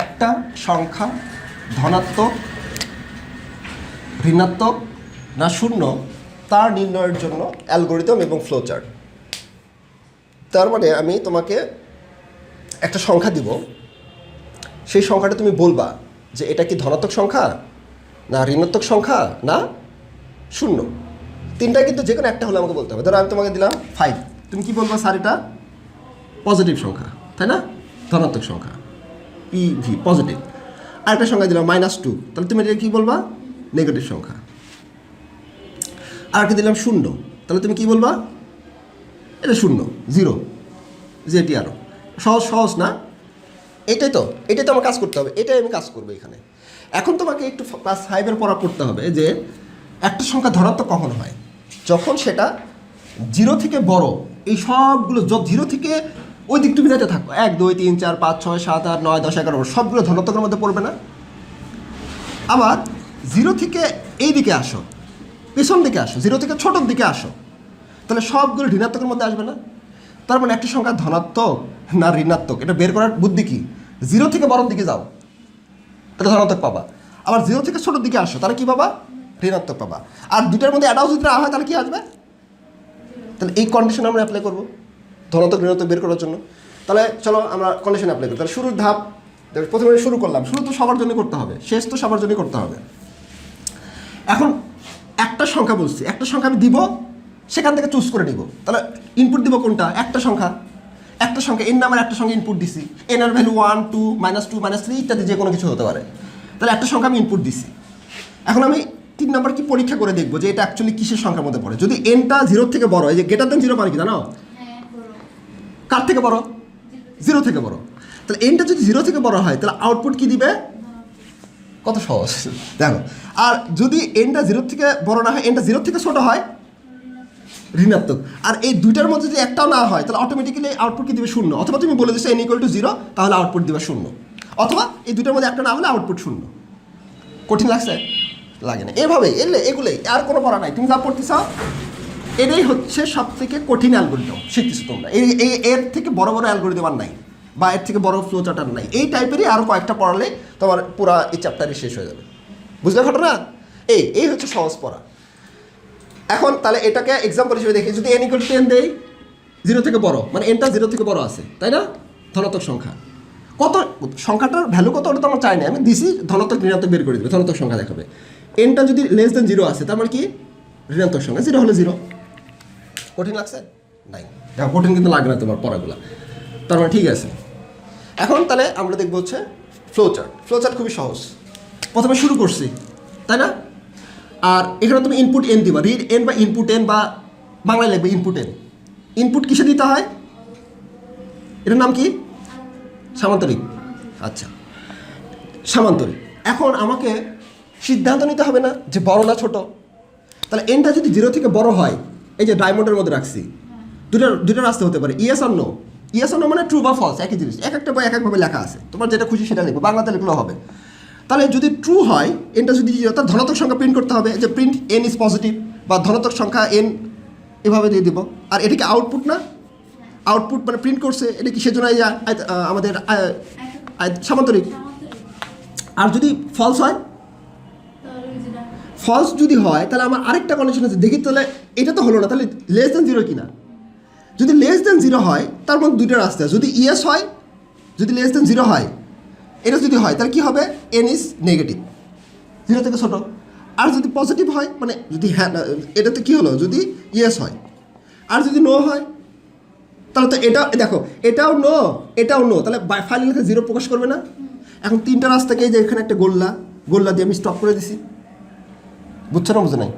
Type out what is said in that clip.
একটা সংখ্যা ধনাত্মক, ঋণাত্মক না শূন্য, তার নির্ণয়ের জন্য অ্যালগোরিদম এবং ফ্লোচার্ট। তার মানে আমি তোমাকে একটা সংখ্যা দিব। সেই সংখ্যাটা তুমি বলবা যে এটা কি ধনাত্মক সংখ্যা না ঋণাত্মক সংখ্যা না শূন্য? তিনটা কিন্তু যে কোনো একটা হলে আমাকে বলতে হবে। ধরো আমি তোমাকে দিলাম ফাইভ তুমি কি বলবা, স্যার, এটা? পজিটিভ সংখ্যা, তাই না? ধনাত্মক সংখ্যা। পি ভি পজিটিভ আরেকটা সংখ্যা দিলাম মাইনাস টু তাহলে তুমি এটা কী বলবা? নেগেটিভ সংখ্যা. আর আরেকটা দিলাম শূন্য। তাহলে তুমি কী বলবা? এটা শূন্য জিরো যেটি আরও সহজ সহজ না? এটাই তো এটাই তো আমার কাজ করতে হবে। এটাই আমি কাজ করব এখানে। এখন তোমাকে একটু ক্লাস ফাইভের পড়া পড়তে হবে যে, একটা সংখ্যা ধনাত্মক কখন হয়? যখন সেটা জিরো থেকে বড়, এই সবগুলো জিরো থেকে ওই দিক তুমি যেতে থাকো। এক, দুই, তিন, চার, পাঁচ, ছয়, সাত, আট, নয়, দশ, এগারো সবগুলো ধনাত্মকের মধ্যে পড়বে না। আবার জিরো থেকে এই দিকে আসো, পেছন দিকে আসো, জিরো থেকে ছোটোর দিকে আসো, তাহলে সবগুলো ঋণাত্মকের মধ্যে আসবে না? তার মানে একটা সংখ্যা ধনাত্মক না ঋণাত্মক? এটা বের করার বুদ্ধি কী? জিরো থেকে বড়র দিকে যাও, তাহলে ধনাত্মক পাবা। আবার জিরো থেকে ছোটোর দিকে আসো, তাহলে কী পাবা? ঋণাত্মক পাবা। আর দুটার মধ্যে অ্যাডাও যদি না হয়, তাহলে কী আসবে? তাহলে এই কন্ডিশন আমরা অ্যাপ্লাই করব। ধনাত্মক ঋণাত্মক বের করার জন্য। তাহলে চলো আমরা কন্ডিশন অ্যাপ্লাই করি। তাহলে শুরুর ধাপ প্রথমে শুরু করলাম। শুরু তো সবার জন্য করতে হবে। শেষ তো সবার জন্য করতে হবে। এখন একটা সংখ্যা বলছি। একটা সংখ্যা আমি দিব, সেখান থেকে চুজ করে নিব। তাহলে ইনপুট দিব কোনটা? একটা সংখ্যা। একটা সংখ্যা এন নামের একটা সংখ্যা ইনপুট দিছি। এন এর value one two minus two minus three ইত্যাদি যে কোনো কিছু হতে পারে। তাহলে একটা সংখ্যা আমি ইনপুট দিছি। এখন আমি তিন নম্বর কি পরীক্ষা করে দেখব যে এটা অ্যাকচুয়ালি কিসের সংখ্যার মধ্যে পড়ে। যদি এনটা জিরো থেকে বড় হয় যে গেটার দেন জিরো মানে কি জানো? কার থেকে বড়? জিরো থেকে বড়। তাহলে এনটা যদি জিরো থেকে বড় হয়, তাহলে আউটপুট কি দিবে? কত সহজ। দেখো, আর যদি এনটা জিরো থেকে বড় না হয় এনটা জিরো থেকে ছোট হয়, ঋণাত্মক। আর এই দুইটার মধ্যে যদি একটাও না হয়, তাহলে অটোমেটিক্যালি আউটপুট কি দিবে? শূন্য। অথবা তুমি বলে দিচ্ছ এন ইকুয়াল টু জিরো তাহলে আউটপুট দিবে শূন্য। অথবা এই দুইটার মধ্যে একটা না হলে আউটপুট শূন্য। কঠিন লাগছে? লাগে না। এভাবেই, এলে এগুলোই, আর কোনো পড়া নাই। তুমি যা পড়তে চাও এটাই হচ্ছে সব থেকে কঠিন অ্যালগোরিদম শিখতেছো তোমরা এই, এর থেকে বড় বড় অ্যালগোরিদম আর নাই, বা এর থেকে বড় ফ্লো চার্ট আর নাই। এই টাইপেরই আরও কয়েকটা পড়ালে তোমার পুরা এই চ্যাপ্টারই শেষ হয়ে যাবে। বুঝলে ঘটনা? এই এই হচ্ছে সহজ পড়া। এখন তাহলে এটাকে এক্সাম্পল হিসেবে দেখি। যদি এন ইকুয়াল টু টেন দেই জিরো থেকে বড় মানে এনটা জিরো থেকে বড় আছে, তাই না? ধনাত্মক সংখ্যা। কত, সংখ্যাটার ভ্যালু কত ওটা তো আমার চাই না। আমি দিছি ধনাত্মক ঋণাত্মক বের করে দেবে, ধনাত্মক সংখ্যা দেখাবে। এনটা যদি লেস দেন জিরো আছে, তার মানে কি? ঋণাত্মক সংখ্যা জিরো হলে জিরো কঠিন লাগছে? নাই। দেখো কঠিন কিন্তু লাগবে না তোমার পড়াগুলো। তার মানে ঠিক আছে। এখন তাহলে আমরা দেখব হচ্ছে ফ্লো চার্ট ফ্লো চার্ট খুবই সহজ। প্রথমে শুরু করছি তাই না? আর এখানে তুমি ইনপুট এন দিবা। রিড এন বা ইনপুট এন বা বাংলায় লিখবে ইনপুট এন ইনপুট কিসে দিতে হয়? এটার নাম কি? সামান্তরিক। আচ্ছা। সামান্তরিক। এখন আমাকে সিদ্ধান্ত নিতে হবে না যে বড় না ছোট। তাহলে এনটা যদি জিরো থেকে বড় হয় এই যে ডায়মন্ডের মধ্যে রাখছি। দুটো দুটো রাস্তা হতে পারে। ইয়েস নো ইয়েস নো মানে ট্রু বা ফলস একই জিনিস। এক একটা বই এক একভাবে লেখা আছে। তোমার যেটা খুশি সেটা লিখব। বাংলাতে লিখলেও হবে। তাহলে যদি ট্রু হয় এনটা যদি তার ধনাত্মক সংখ্যা প্রিন্ট করতে হবে। যে প্রিন্ট এন ইজ পজিটিভ বা ধনাত্মক সংখ্যা এন এভাবে দিয়ে দিব। আর এটা কি আউটপুট না? আউটপুট মানে প্রিন্ট করছে, এটা কি সেজন্য আমাদের সামান্তরিক? আর যদি ফলস হয় ফলস যদি হয়, তাহলে আমার আরেকটা কন্ডিশন আছে। দেখি তাহলে এটা তো হলো না, তাহলে লেস দেন জিরো কিনা? যদি লেস দেন জিরো হয়, তার মধ্যে দুইটা রাস্তা যদি ইয়েস হয়, যদি লেস দেন জিরো হয়, এটা যদি হয়, তাহলে কি হবে? এন ইজ নেগেটিভ জিরো থেকে ছোটো। আর যদি পজিটিভ হয় মানে যদি হ্যাঁ এটাতে কি হলো? যদি ইয়েস হয়। আর যদি নো হয়, তাহলে তো এটা দেখো, এটাও নো এটাও নো তাহলে ফাইল লেখা জিরো প্রকাশ করবে না। এখন তিনটা রাস্তাকে যে এখানে একটা গোল্লা গোল্লা দিয়ে আমি স্টপ করে দিছি। বুঝছ না বুঝে নাই?